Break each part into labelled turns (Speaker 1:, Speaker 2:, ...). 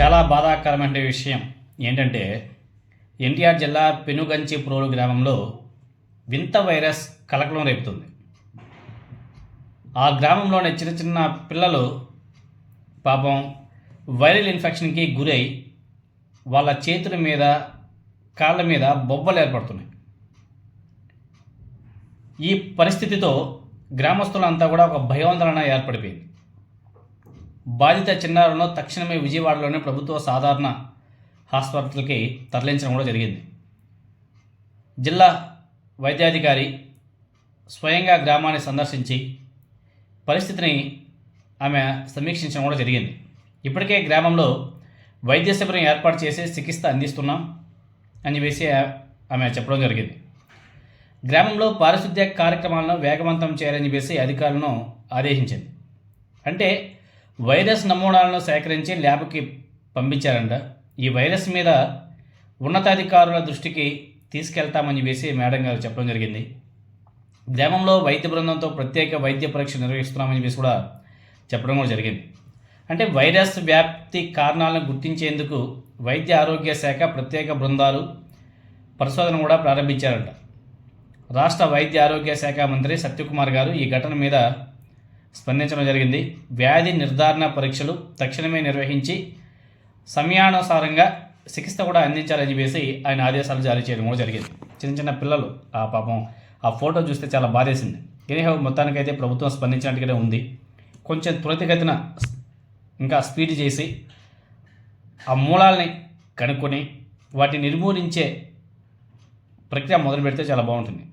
Speaker 1: చాలా బాధాకరమైన విషయం ఏంటంటే ఎన్టీఆర్ జిల్లా పెనుగంచి ప్రోలు గ్రామంలో వింత వైరస్ కలకలం రేపుతుంది. ఆ గ్రామంలోని చిన్న చిన్న పిల్లలు పాపం వైరల్ ఇన్ఫెక్షన్కి గురై వాళ్ళ చేతుల మీద కాళ్ళ మీద బొబ్బలు ఏర్పడుతున్నాయి. ఈ పరిస్థితితో గ్రామస్తులంతా కూడా ఒక భయాందోళన ఏర్పడిపోయింది. బాధిత చిన్నారులను తక్షణమే విజయవాడలోని ప్రభుత్వ సాధారణ హాస్పిటల్కి తరలించడం కూడా జరిగింది. జిల్లా వైద్యాధికారి స్వయంగా గ్రామాన్ని సందర్శించి పరిస్థితిని ఆమె సమీక్షించడం కూడా జరిగింది. ఇప్పటికే గ్రామంలో వైద్య శిబిరం ఏర్పాటు చేసి చికిత్స అందిస్తున్నాం అని చెప్పేసి ఆమె చెప్పడం జరిగింది. గ్రామంలో పారిశుద్ధ్య కార్యక్రమాలను వేగవంతం చేయాలని చెప్పేసి అధికారులను ఆదేశించింది. అంటే వైరస్ నమూనాలను సేకరించి ల్యాబ్కి పంపించారంట. ఈ వైరస్ మీద ఉన్నతాధికారుల దృష్టికి తీసుకెళ్తామని చెప్పేసి మేడం గారు చెప్పడం జరిగింది. గ్రామంలో వైద్య బృందంతో ప్రత్యేక వైద్య పరీక్ష నిర్వహిస్తున్నామని చెప్పేసి కూడా చెప్పడం కూడా జరిగింది. అంటే వైరస్ వ్యాప్తి కారణాలను గుర్తించేందుకు వైద్య ఆరోగ్య శాఖ ప్రత్యేక బృందాలు పరిశోధన కూడా ప్రారంభించారంట. రాష్ట్ర వైద్య ఆరోగ్య శాఖ మంత్రి సత్యకుమార్ గారు ఈ ఘటన మీద స్పందించడం జరిగింది. వ్యాధి నిర్ధారణ పరీక్షలు తక్షణమే నిర్వహించి సమయానుసారంగా చికిత్స కూడా అందించాలని చెప్పేసి ఆయన ఆదేశాలు జారీ చేయడం కూడా జరిగింది. చిన్న చిన్న పిల్లలు ఆ పాపం ఆ ఫోటో చూస్తే చాలా బాధేసింది. ఎనీహౌ మొత్తానికైతే ప్రభుత్వం స్పందించినట్టుగానే ఉంది. కొంచెం త్వరితగతిన ఇంకా స్పీడ్ చేసి ఆ మూలాల్ని కనుక్కొని వాటిని నిర్మూలించే ప్రక్రియ మొదలు పెడితే చాలా బాగుంటుంది.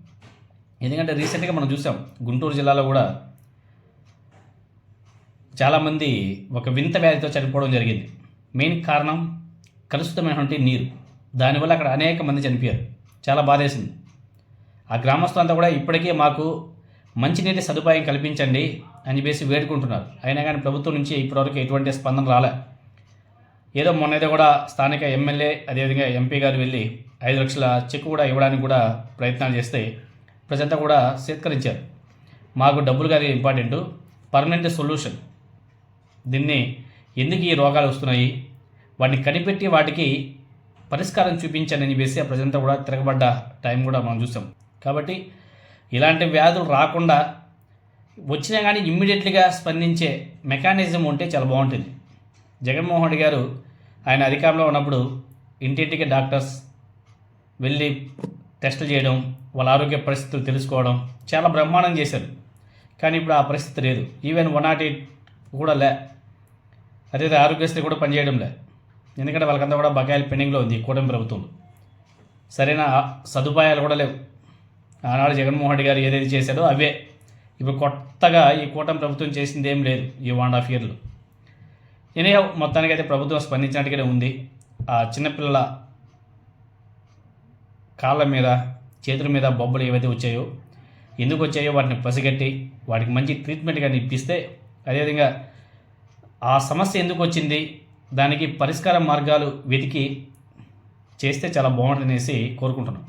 Speaker 1: ఎందుకంటే రీసెంట్గా మనం చూసాం గుంటూరు జిల్లాలో కూడా చాలామంది ఒక వింత వ్యాధితో చనిపోవడం జరిగింది. మెయిన్ కారణం కలుషితమైనటువంటి నీరు. దానివల్ల అక్కడ అనేక మంది చనిపోయారు. చాలా బాధేసింది. ఆ గ్రామస్తులంతా కూడా ఇప్పటికే మాకు మంచినీటి సదుపాయం కల్పించండి అని చెప్పేసి వేడుకుంటున్నారు. అయినా కానీ ప్రభుత్వం నుంచి ఇప్పటివరకు ఎటువంటి స్పందన రాలే. ఏదో మొన్నదో కూడా స్థానిక ఎమ్మెల్యే అదేవిధంగా ఎంపీ గారు వెళ్ళి ఐదు లక్షల చెక్ కూడా ఇవ్వడానికి కూడా ప్రయత్నాలు చేస్తే ప్రజంతా కూడా సేత్కరించారు. మాకు డబ్బులు కానీ ఇంపార్టెంట్. Permanent solution. దీన్ని ఎందుకు ఈ రోగాలు వస్తున్నాయి? వాటిని కనిపెట్టి వాటికి పరిష్కారం చూపించండి అని చెప్పేసి ఆ ప్రజంతా కూడా తిరగబడ్డ టైం కూడా మనం చూసాం. కాబట్టి ఇలాంటి వ్యాధులు రాకుండా వచ్చినా కానీ ఇమ్మీడియట్లీగా స్పందించే మెకానిజం ఉంటే చాలా బాగుంటుంది. జగన్మోహన్ రెడ్డి గారు ఆయన అధికారంలో ఉన్నప్పుడు ఇంటింటికి డాక్టర్స్ వెళ్ళి టెస్టులు చేయడం వాళ్ళ ఆరోగ్య పరిస్థితులు తెలుసుకోవడం చాలా బ్రహ్మాండం చేశారు. కానీ ఇప్పుడు ఆ పరిస్థితి లేదు. ఈవెన్ వన్ నాట్ ఎయిట్ కూడా లే అదే ఆరోగ్యశ్రీ కూడా పనిచేయడం లే ఎందుకంటే వాళ్ళకంతా కూడా బకాయిలు పెండింగ్లో ఉంది ఈ కూటమి ప్రభుత్వం. సరైన సదుపాయాలు కూడా లేవు. ఆనాడు జగన్మోహన్ రెడ్డి గారు ఏదైతే చేశాడో అవే. ఇప్పుడు కొత్తగా ఈ కూటమి ప్రభుత్వం చేసింది ఏం లేదు ఈ వన్ హాఫ్ ఇయర్లో. ఎనీ అయితే ప్రభుత్వం స్పందించినట్టుగానే ఉంది. ఆ చిన్నపిల్లల కాళ్ళ మీద చేతుల మీద బొబ్బలు ఏవైతే వచ్చాయో ఎందుకు వచ్చాయో వాటిని పసిగట్టి వాటికి మంచి ట్రీట్మెంట్ కానీ ఇప్పిస్తే అదేవిధంగా ఆ సమస్య ఎందుకు వచ్చింది? దానికి పరిష్కార మార్గాలు వెతికి చేస్తే చాలా బాగుంటుందనేసి కోరుకుంటున్నాం.